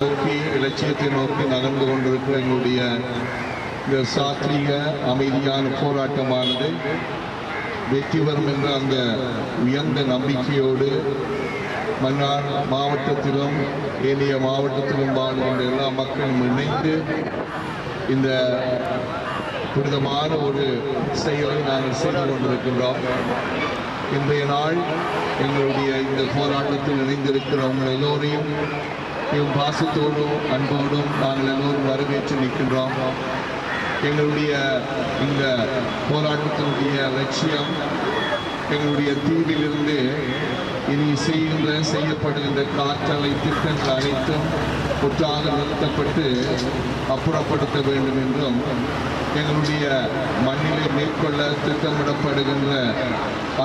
நோக்கி இலட்சியத்தை நோக்கி நகர்ந்து கொண்டிருக்கிற எங்களுடைய இந்த சாத்வீக அமைதியான போராட்டமானது வெற்றி பெறும் என்ற அந்த உயர்ந்த நம்பிக்கையோடு மன்னார் மாவட்டத்திலும் ஏனைய மாவட்டத்திலும் வாழ்கின்ற எல்லா மக்களும் இணைந்து இந்த புனிதமான ஒரு செயலை நாங்கள் செய்து கொண்டிருக்கின்றோம். இன்றைய நாள் எங்களுடைய இந்த போராட்டத்தில் இணைந்திருக்கிறவங்க எல்லோரையும் மிகவும் பாசத்தோடும் அன்போடும் நாங்கள் எல்லோரும் வரவேற்று நிற்கின்றோம். எங்களுடைய இந்த போராட்டத்தினுடைய லட்சியம் எங்களுடைய தீவிலிருந்து இனி செய்கின்ற செய்யப்படுகின்ற காற்றலை திட்டங்கள் அனைத்தும் முற்றாக நிறுத்தப்பட்டு அப்புறப்படுத்த வேண்டும் என்றும் எங்களுடைய மண்ணிலே மேற்கொள்ள திட்டமிடப்படுகின்ற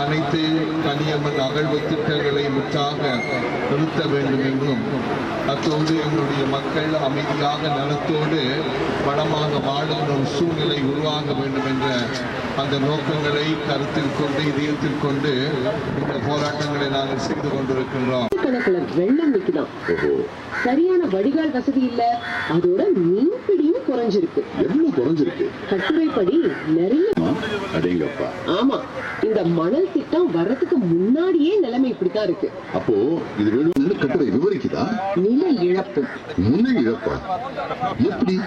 அனைத்து கனியமன் அகழ்வு திட்டங்களை முற்றாக நிறுத்த வேண்டும் என்றும் அத்தோடு எங்களுடைய மக்கள் அமைதியாக நலத்தோடு வளமாக வாழுகிற ஒரு சூழ்நிலை உருவாக வேண்டும் என்ற அந்த நோக்கங்களை கருத்தில் கொண்டு இதயத்தில் கொண்டு இந்த போராட்டங்களை நாங்கள் செய்து கொண்டிருக்கின்றோம். கணக்குல வெள்ளம் சரியான வடிகால் வசதி இல்ல அதோட மீன்பிடியும் குறைஞ்சிருக்கு. எவ்வளவு குறைஞ்சிருக்கு? கட்டுரைப்படி நிறைய அடேங்கப்பா. ஆமா இந்த மணல் திட்டம் வர்றதுக்கு முன்னாடியே நிலைமை இப்படித்தான் இருக்கு. அப்போ இது வேணும்னு கட்டுரை விவரிக்குதா? நில இழப்பு. முன்ன இழப்பா? எப்படி?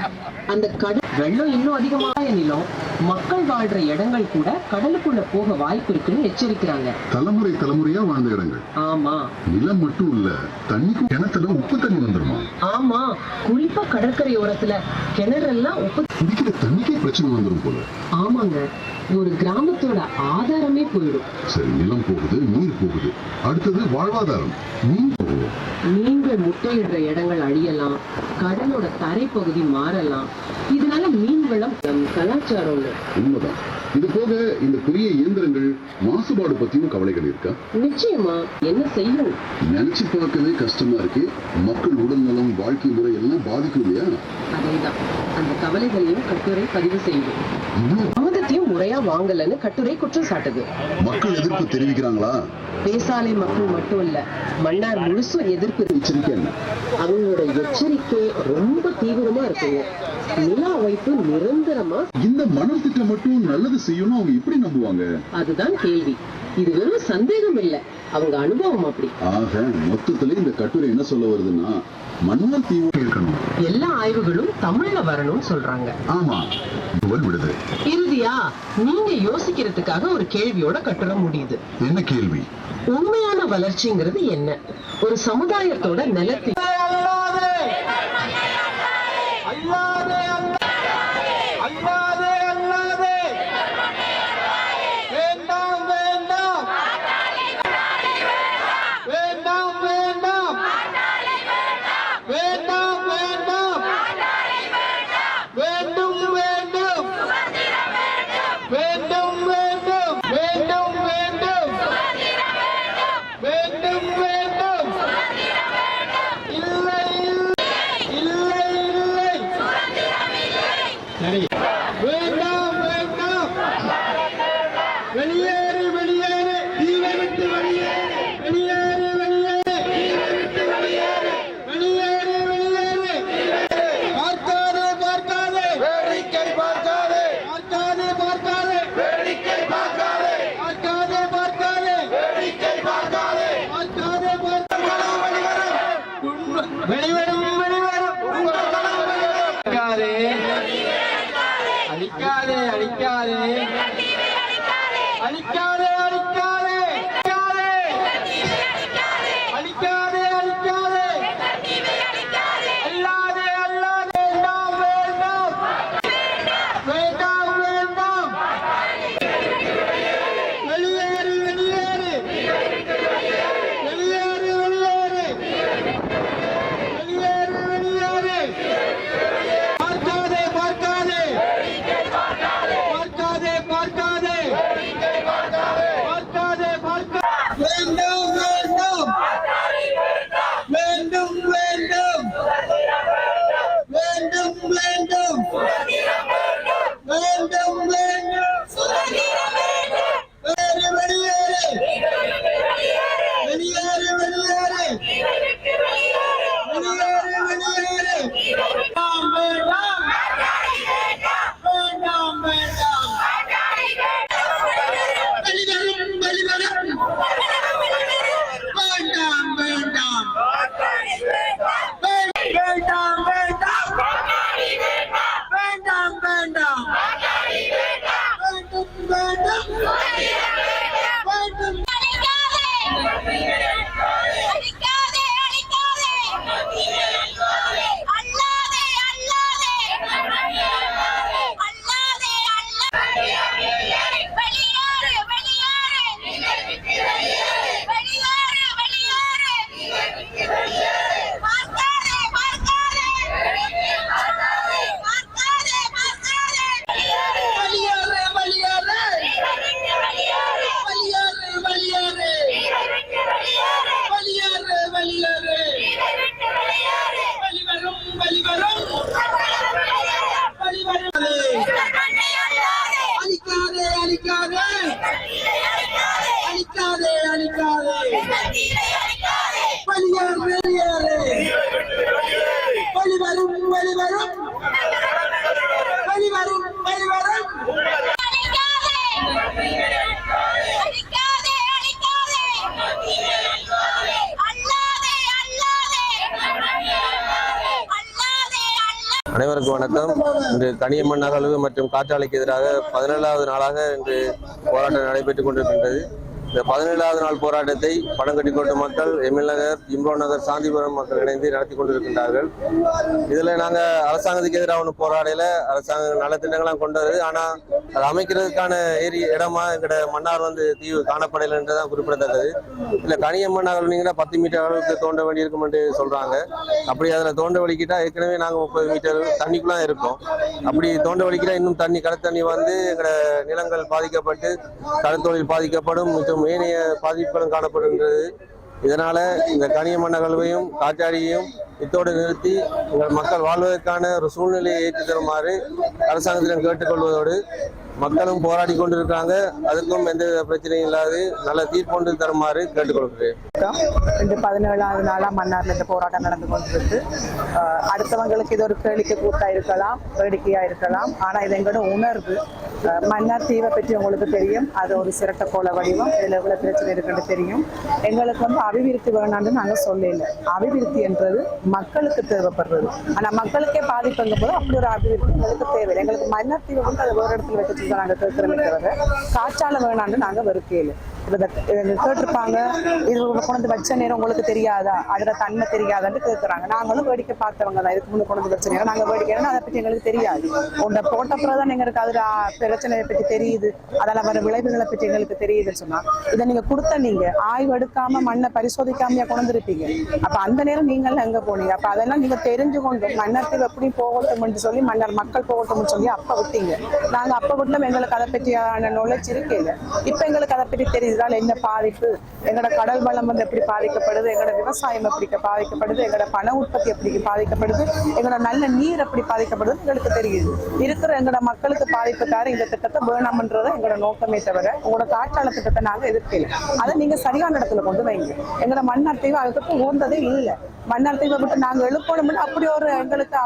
அந்த கடல் வெள்ளம் இன்னும் அதிகமாக நிலம். மக்கள் வாழ்ற இடங்கள் கூட கடலுக்குள்ள போக வாய்ப்பு இருக்குன்னு எச்சரிக்கிறாங்க. தலைமுறை தலைமுறையா வாழ்ந்த இடங்கள். ஆமா. நிலம் மட்டும் இல்ல தண்ணிக்கும் கிணத்துல உப்பு தண்ணி வந்துருமா? ஆமா. குறிப்பா கடற்கரையோரத்துல கிணறெல்லாம் உப்பு குடிக்கிற தண்ணிக்கே பிரச்சனை வந்துரும் போல. ஆமாங்க. ஒரு கிராமத்தோட ஆதாரமே போயிடும். சரி நிலம் போகுது நீர் போகுது. அடுத்தது வாழ்வாதாரம். மீன் போகுது. மீன்கள் முட்டையிடுற இடங்கள் அழியலாம். கடலோட தரைப்பகுதி மாறலாம். இதனால மீன் வளம் நம் கலாச்சாரம்னு உண்மைதான். இது போக இந்த பெரிய இயந்திரங்கள் மாசுபாடு பத்தியும் கவலைகள் இருக்கா? நிச்சயமா. என்ன செய்யும்? நினைச்சு பார்க்கவே கஷ்டமா இருக்கு. மக்கள் உடல் நலம் வாழ்க்கை முறை எல்லாம் பாதிக்கும் இல்லையா? அதேதான். அந்த கவலைகளையும் கட்டுரை பதிவு செய்யும். முறையா வாங்கலன்னு கட்டுரை குற்றம் சாட்டுது. மக்கள் எதிர்ப்பு தெரிவிக்கிறாங்களா? பேசாலை மக்கள் மட்டும் இல்ல மன்னார் முழுசும் எதிர்ப்பு அவங்களோட எச்சரிக்கை ரொம்ப தீவிரமா இருக்குங்க. நில அமைப்பு நிரந்தரமா இந்த மணல் திட்டம் மட்டும் நல்லது செய்யணும் அவங்க எப்படி நம்புவாங்க? அதுதான் கேள்வி. இது வெறும் சந்தேகம் இல்ல. அவங்க அனுபவம் அப்படி. ஆக மொத்தத்துல இந்த கட்டுரை என்ன சொல்ல வருதுன்னா மன்னர் தீவு இருக்கணும். எல்லா ஆய்வுகளும் தமிழ்ல வரணும்னு சொல்றாங்க. ஆமா. புகழ் விடுது. இறுதியா நீங்க யோசிக்கிறதுக்காக ஒரு கேள்வியோட கட்டுரை முடியுது. என்ன கேள்வி? உண்மையான வளர்ச்சிங்கிறது என்ன? ஒரு சமுதாயத்தோட நிலத்தை அனைவருக்கும் வணக்கம். இன்று கனியம்மன் நகழ்வு மற்றும் காற்றாலைக்கு எதிராக பதினேழாவது நாளாக இன்று போராட்டம் நடைபெற்றுக் கொண்டிருக்கின்றது. இந்த பதினேழாவது நாள் போராட்டத்தை பழங்கட்டிக்கோட்டு மக்கள் எம்எல் நகர் இம்ரோ நகர் சாந்திபுரம் மக்கள் இணைந்து நடத்தி கொண்டிருக்கின்றார்கள். இதுல நாங்க அரசாங்கத்துக்கு எதிராக ஒன்று போராடையில அரசாங்கம் நலத்திட்டங்கள்லாம் கொண்டு வருது ஆனா அது அமைக்கிறதுக்கான ஏரி இடமா எங்கட மன்னார் வந்து தீவு காணப்படலை என்றுதான் குறிப்பிடத்தக்கது. இதில் கனியம்மன் நகர் பத்து மீட்டர் அளவுக்கு தோண்ட வேண்டியிருக்கும் என்று சொல்றாங்க. அப்படி அதில் தோண்ட வலிக்கிட்டா ஏற்கனவே நாங்க முப்பது மீட்டர் தண்ணிக்குள்ள இருக்கோம். அப்படி தோண்ட வலிக்கிட்டால் இன்னும் தண்ணி கடத்தண்ணி வந்து எங்கட நிலங்கள் பாதிக்கப்பட்டு கடற்தொழில் பாதிக்கப்படும். மற்றும் ஏனைய பாதிப்புகளும் காணப்படுகின்றது. இதனால இந்த கனியம்மன் நகழ்வையும் காற்றாடியையும் இத்தோடு நிறுத்தி எங்கள் மக்கள் வாழ்வதற்கான ஒரு சூழ்நிலையை ஏற்றி தருமாறு அரசாங்கத்திடம் கேட்டுக்கொள்வதோடு மக்களும் போராடி கொண்டிருக்காங்க. அதுக்கும் எந்த பிரச்சனையும் இல்லாது நல்ல தீர்ப்பொன்று தருமாறு கேட்டுக்கொள்கிறேன். இன்று பதினேழாவது நாளா மன்னார்ல இந்த போராட்டம் நடந்து கொண்டிருக்கு. அடுத்தவங்களுக்கு இது ஒரு கேளிக்கை கூட்டா இருக்கலாம் வேடிக்கையா இருக்கலாம். ஆனா இது எங்களோட உணர்வு. மன்னார் தீவை பற்றி உங்களுக்கு தெரியும். அது ஒரு சிரட்ட கோல வடிவம். இதுல எவ்வளவு பிரச்சனை இருக்குன்னு தெரியும். எங்களுக்கு வந்து அபிவிருத்தி வேணாம்னு நாங்க சொல்லல. அபிவிருத்தி என்றது மக்களுக்கு தேவைப்படுறது. ஆனா மக்களுக்கே பாதிப்புங்க போது அப்படி ஒரு அபிவிருத்தி எங்களுக்கு தேவை எங்களுக்கு மன்னார் தீவை வந்து அது ஒரு இடத்துல வச்சு நாங்க கேட்கிறோமே தவிர காற்றால வேணான்னு நாங்கள் வெறுக்கையில் கேட்டிருப்பாங்க. இது கொண்டு வச்ச நேரம் உங்களுக்கு தெரியாதா? அதுல தன்மை தெரியாதான்னு கேட்கறாங்க நாங்களும் வேடிக்கை பார்த்தவங்க தான். இதுக்கு முன்ன கொண்டு வச்ச நேரம். நாங்க வேடிக்கைன்னா அதை பத்தி எங்களுக்கு தெரியாது. உண்ட போட்ட பிறகு தான் எங்களுக்கு அதுல பிரச்சனையை பற்றி தெரியுது. அதில் வர விளைவுகளை பற்றி எங்களுக்கு தெரியுதுன்னு சொன்னா இதை நீங்க கொடுத்த நீங்க ஆய்வு எடுக்காம மண்ணை பரிசோதிக்காமையா கொண்டு வந்திருப்பீங்க. அப்ப அந்த நேரம் நீங்கள் எங்க போனீங்க? அப்ப அதெல்லாம் நீங்க தெரிஞ்சு கொண்டு மன்னத்தில் எப்படி போகட்டும்னு சொல்லி மன்னர் மக்கள் போகட்டும்னு சொல்லி அப்ப விட்டீங்க. நாங்க அப்ப விட்டோம். எங்களுக்கு அதை பற்றியான knowledge இப்ப எங்களுக்கு அதை பற்றி தெரியுது. தெரியுதால என்ன பாதிப்பு? எங்களோட கடல் வளம் வந்து எப்படி பாதிக்கப்படுது? எங்களோட விவசாயம் எப்படி பாதிக்கப்படுது? எங்களோட பண உற்பத்தி எப்படி பாதிக்கப்படுது? எங்களோட நல்ல நீர் எப்படி பாதிக்கப்படுது எங்களுக்கு தெரியுது. இருக்கிற எங்களோட மக்களுக்கு பாதிப்பு தர இந்த திட்டத்தை வேணாம்ன்றது எங்களோட நோக்கமே தவிர உங்களோட காற்றால திட்டத்தை நாங்கள் எதிர்க்கல. அதை நீங்க சரியான இடத்துல கொண்டு வைங்க. எங்களோட மன்னார் தீவு அதுக்கு உகந்ததே இல்லை. மன்னார் விட்டு நாங்கள் எழுப்பணும்னு அப்படி ஒரு எங்களுக்கு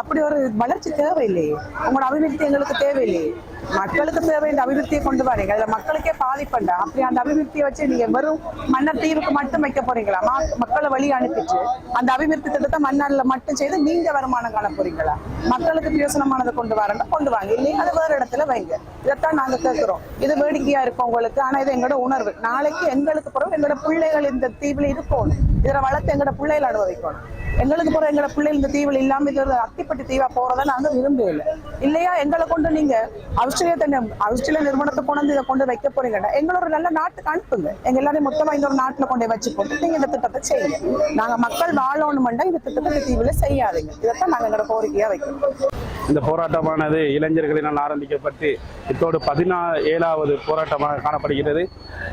அப்படி ஒரு வளர்ச்சி தேவையில்லையே. உங்களோட அபிவிருத்தி எங்களுக்கு தேவையில்லையே. மக்களுக்கு தேவை இந்த அபிவிருத்தியை கொண்டு வரீங்க. அதுல மக்களுக்கே பாதிப்பண்டா அப்படி அந்த அபிவிருத்தியை வச்சு நீங்க வெறும் மன்னர் தீவுக்கு மட்டும் வைக்க போறீங்களா? மக்களை வழி அனுப்பிட்டு அந்த அபிவிருத்தி திட்டத்தை மன்னர்ல மட்டும் செய்து நீங்க வருமானம் காண போறீங்களா? மக்களுக்கு பிரயோசனமானதை கொண்டு வரணும் கொண்டு வாங்க. இல்லையா அதை வேற இடத்துல வைங்க. இதைத்தான் நாங்க கேட்கிறோம். இது வேடிக்கையா இருக்கும் உங்களுக்கு. ஆனா இது எங்களோட உணர்வு. நாளைக்கு எங்களுக்கு பிறகு எங்களோட பிள்ளைகள் இந்த தீவுல இருக்கணும். இதுல வளர்த்து எங்களோட பிள்ளைகள் அனுபவிக்கணும். எங்களுக்கு போற எங்களோட பிள்ளைகள் இந்த தீவில் இல்லாம இது ஒரு அத்திப்பட்டி தீவா போறதை நாங்க விரும்பல இல்லையா? எங்களை கொண்டு நீங்க ஆஸ்திரேலியா தண்ணி ஆஸ்திரேலியா நிறுவனத்தை கொண்டு வந்து இதை கொண்டு வைக்க போறீங்கன்னா எங்களோட நல்ல நாட்டுக்கு அனுப்புங்க. எங்க எல்லாரையும் மொத்தமா இந்த ஒரு நாட்டுல கொண்டு வச்சு போட்டு நீங்க இந்த திட்டத்தை செய்யுங்க. நாங்க மக்கள் வாழணும்னா இந்த திட்டத்தை தீவுல செய்யாதீங்க. இதைத்தான் நாங்க எங்களோட கோரிக்கையா வைக்கிறோம். இந்த போராட்டமானது இளைஞர்களினால் ஆரம்பிக்கப்பட்டு இப்போது பதினா ஏழாவது போராட்டமாக காணப்படுகிறது.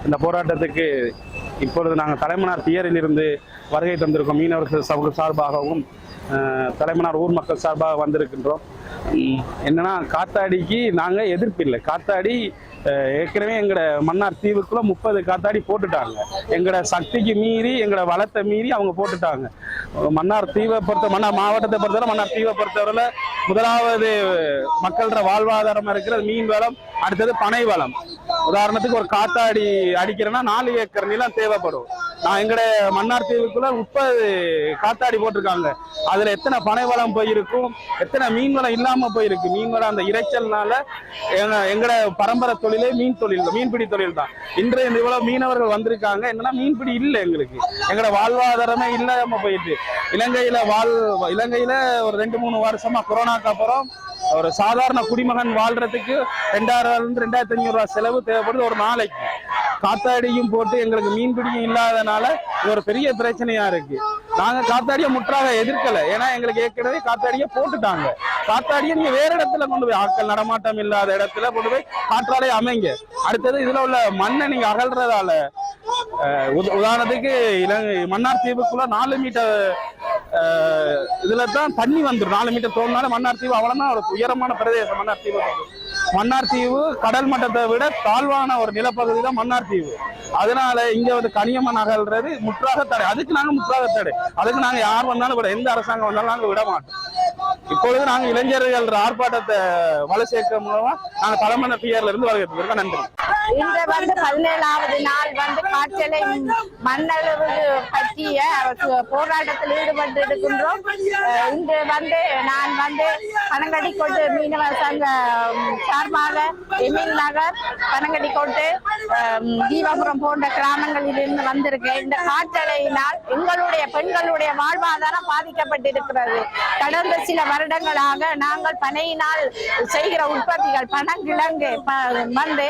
இந்த போராட்டத்துக்கு இப்பொழுது நாங்கள் தலைமனார் தியரிலிருந்து வருகை தந்திருக்கோம். மீனவர்கள் சமூக சார்பாகவும் தலைமனார் ஊர் மக்கள் சார்பாக வந்திருக்கின்றோம். என்னன்னா காத்தாடிக்கு நாங்கள் எதிர்ப்பு இல்லை. காத்தாடி ஏற்கனவே எங்களோட மன்னார் தீவுக்குள்ள முப்பது காத்தாடி போட்டுட்டாங்க. எங்களோட சக்திக்கு மீறி எங்களோட வளத்தை மீறி அவங்க போட்டுட்டாங்க. மன்னார் தீவை பொறுத்த மன்னார் மாவட்டத்தை பொறுத்தவரை மன்னார் தீவை பொறுத்தவரையில முதலாவது மக்களோட வாழ்வாதாரமா இருக்கிறது மீன் வளம் அடுத்தது பனை வளம் உதாரணத்துக்கு ஒரு காத்தாடி அடிக்கிறேன்னா நாலு ஏக்கர் நிலம் தேவைப்படும். நான் எங்கட மன்னார் தீவுக்குள்ள முப்பது காத்தாடி போட்டிருக்காங்க. அதுல எத்தனை பனை வளம் போயிருக்கும் எத்தனை மீன் வளம் இல்லாம போயிருக்கு. மீன் வளம் அந்த இறைச்சல்னால எங்கட பரம்பரை தொழிலே மீன் தொழில் மீன்பிடி தொழில் தான். இன்றைய இந்த இவ்வளவு மீனவர்கள் வந்திருக்காங்க. என்னன்னா மீன்பிடி இல்லை எங்களுக்கு. எங்கட வாழ்வாதாரமே இல்லாம போயிட்டு. இலங்கையில வாழ் இலங்கையில ஒரு ரெண்டு மூணு வருஷமா கொரோனாக்கு அப்புறம் ஒரு சாதாரண குடிமகன் வாழ்றதுக்கு ரெண்டாயிரம் ரெண்டாயிரத்தி ஐநூறு ரூபா செலவு தேவைப்படுது ஒரு நாளைக்கு. காத்தாடியும் போட்டு எங்களுக்கு மீன்பிடியும் இல்லாதனால இது ஒரு பெரிய பிரச்சனையா இருக்கு. நாங்க காத்தாடியை முற்றாக எதிர்க்கல. ஏன்னா எங்களுக்கு ஏற்கனவே காத்தாடியை போட்டுட்டாங்க. காத்தாடியை நீங்க வேற இடத்துல கொண்டு போய் ஆட்கள் நடமாட்டம் இல்லாத இடத்துல கொண்டு போய் காற்றாலே அமைங்க. அடுத்தது இதுல உள்ள மண்ணை நீங்க அகழ்றதால உதாரணத்துக்கு இலங்கை மன்னார் தீவுக்குள்ள நாலு மீட்டர் இதுல தான் தண்ணி வந்துடும் நாலு மீட்டர் தோணுனால மன்னார் தீவு அவ்வளவுதான் ஒரு உயரமான பிரதேசம் மன்னார் தீவு. மன்னார் தீவு கடல் மட்டத்தை விட தாழ்வான ஒரு நிலப்பகுதி தான் மன்னார் தீவு. அதனால இங்க வந்து கனியம்மன் நகல்றது முற்றாக தடை. அதுக்கு நாங்க முற்றாக தடை. அதுக்கு நாங்க யார் வந்தாலும் கூட எந்த அரசாங்கம் வந்தாலும் நாங்க விட மாட்டோம். இப்பொழுது நாங்க இளைஞர்கள் ஆர்ப்பாட்டத்தை வலு சேர்க்க மூலமா நாங்க தலைமன பியர்ல இருந்து வரவேற்கிறோம். நன்றி. இன்று வந்து பதினேழாவது நாள் வந்து காய்ச்சலை மண்ணளவு பற்றிய போராட்டத்தில் ஈடுபட்டு இருக்கின்றோம் இன்று வந்து நான் வந்து பனங்கடிக்கோட்டு மீனவ சங்க சார்பாக எமின் நகர் பனங்கடிக்கோட்டு அஹ் ஜீவாபுரம் போன்ற கிராமங்களிலிருந்து வந்திருக்கேன் இந்த காய்ச்சலையினால் எங்களுடைய பெண்களுடைய வாழ்வாதாரம் பாதிக்கப்பட்டிருக்கிறது. கடந்த சில வருடங்களாக நாங்கள் பனையினால் செய்கிற உற்பத்திகள் பனங்கிழங்கு ப- வந்து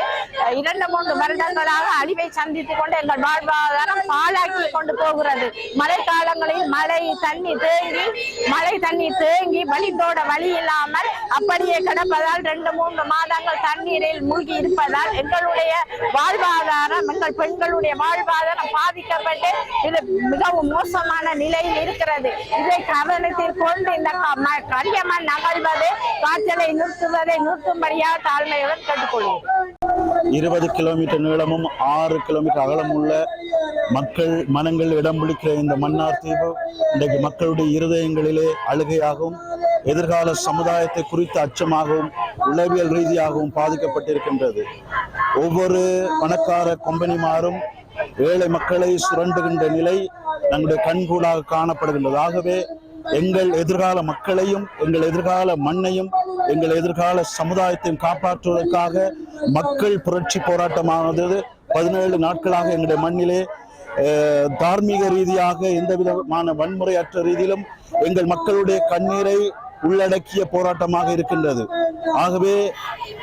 அஹ், மூன்று வருடங்களாக அழிவை சந்தித்துக் கொண்டு எங்கள் வாழ்வாதாரம் பாழாக்கி கொண்டு போகிறது. மழை காலங்களில் மழை தண்ணி தேங்கி மழை தண்ணி தேங்கி வழித்தோட வழி இல்லாமல் அப்படியே கிடப்பதால் ரெண்டு மூன்று மாதங்கள் தண்ணீரில் மூழ்கி இருப்பதால் எங்களுடைய வாழ்வாதாரம் எங்கள் பெண்களுடைய வாழ்வாதாரம் பாதிக்கப்பட்டு இது மிகவும் மோசமான நிலையில் இருக்கிறது. இதை கவனத்தில் கொண்டு இந்த க- ம- நகழ்வது காய்ச்சலை நிறுத்துவதை நிறுத்தும்படியாக தாழ்மையுடன் கேட்டுக்கொள்வோம். இருபது கிலோமீட்டர் நீளமும் ஆறு கிலோமீட்டர் அகலமுள்ள மக்கள் மனங்கள் இடம் பிடிக்கிற இந்த மன்னார் தீவு இன்றைக்கு மக்களுடைய இருதயங்களிலே அழுகையாகவும் எதிர்கால சமுதாயத்தை குறித்த அச்சமாகவும் உளவியல் ரீதியாகவும் பாதிக்கப்பட்டிருக்கின்றது. ஒவ்வொரு பணக்கார கொம்பனிமாரும் ஏழை மக்களை சுரண்டுகின்ற நிலை நம்முடைய கண்கூடாக காணப்படுகின்றது. ஆகவே எங்கள் எதிர்கால மக்களையும் எங்கள் எதிர்கால மண்ணையும் எங்கள் எதிர்கால சமுதாயத்தை காப்பாற்றுவதற்காக மக்கள் புரட்சி போராட்டமானது பதினேழு நாட்களாக எங்களுடைய மண்ணிலே தார்மீக ரீதியாக எந்த விதமான வன்முறையற்ற ரீதியிலும் எங்கள் மக்களுடைய கண்ணீரை உள்ளடக்கிய போராட்டமாக இருக்கின்றது. ஆகவே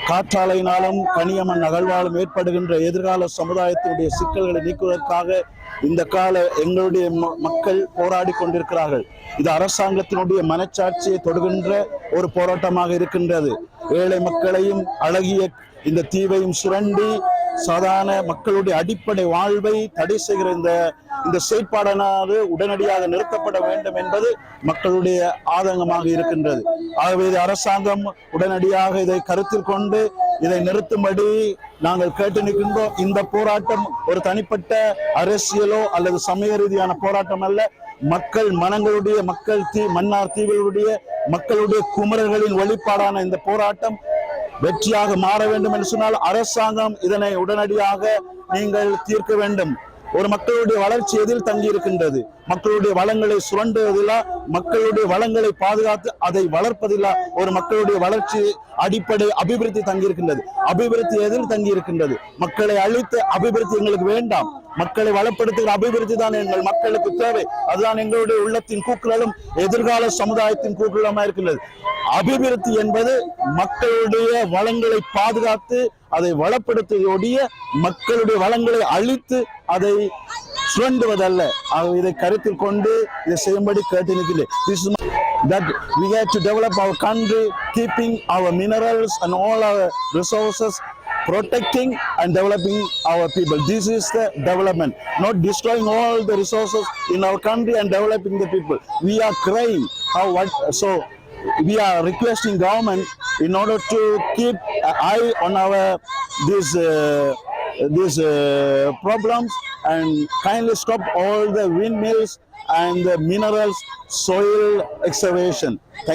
காற்றாலையினாலும் கனியமன் அகழ்வாலும் ஏற்படுகின்ற எதிர்கால சமுதாயத்தினுடைய சிக்கல்களை நீக்குவதற்காக இந்த கால எங்களுடைய ம- மக்கள் போராடி கொண்டிருக்கிறார்கள். இது அரசாங்கத்தினுடைய மனச்சாட்சியை தொடுகின்ற ஒரு போராட்டமாக இருக்கின்றது. ஏழை மக்களையும் அழகிய இந்த தீவையும் சுரண்டி சாதாரண மக்களுடைய அடிப்படை வாழ்வை தடை செய்கிற இந்த இந்த செயற்பாடானது உடனடியாக நிறுத்தப்பட வேண்டும் என்பது மக்களுடைய ஆதங்கமாக இருக்கின்றது. ஆகவே இது அரசாங்கம் உடனடியாக இதை கருத்தில் கொண்டு இதை நிறுத்தும்படி நாங்கள் கேட்டு நிற்கின்றோம். இந்த போராட்டம் ஒரு தனிப்பட்ட அரசியலோ அல்லது சமய ரீதியான போராட்டம் அல்ல. மக்கள் மனங்களுடைய மக்கள் தீ மன்னார் தீவுகளுடைய மக்களுடைய குமரர்களின் வெளிப்பாடான இந்த போராட்டம் வெற்றியாக மாற வேண்டும் என்று சொன்னால் அரசாங்கம் இதனை உடனடியாக நீங்கள் தீர்க்க வேண்டும். ஒரு மக்களுடைய வளர்ச்சி எதில் தங்கி இருக்கின்றது மக்களுடைய வளங்களை சுரண்டுவதிலா? மக்களுடைய வளங்களை பாதுகாத்து அதை வளர்ப்பதிலா? ஒரு மக்களுடைய வளர்ச்சி அடிப்படை அபிவிருத்தி தங்கி இருக்கின்றது அபிவிருத்தி எதில் தங்கி இருக்கின்றது மக்களை அழித்து அபிவிருத்தி எங்களுக்கு வேண்டாம். மக்களை வளப்படுத்துகிற அபிவிருத்தி தான் எங்கள் மக்களுக்கு தேவை. அதுதான் எங்களுடைய உள்ளத்தின் கூக்குரலும் எதிர்கால சமுதாயத்தின் கூக்குரலமா இருக்கிறது அபிவிருத்தி என்பது மக்களுடைய வளங்களை பாதுகாத்து அதை வளப்படுத்துவதோடைய மக்களுடைய வளங்களை அழித்து அதை சுரண்டுவதல்ல. இதை கருத்தில் கொண்டு இதை செய்யும்படி கேட்டு நிற்கிறேன். That we have to develop our country keeping our minerals and all our resources protecting and developing our people. This is the development not destroying all the resources in our country and developing the people. We are crying. How what so we are requesting government in order to keep an eye on our these uh, these uh, problems and kindly stop all the windmills and the minerals soil excavation.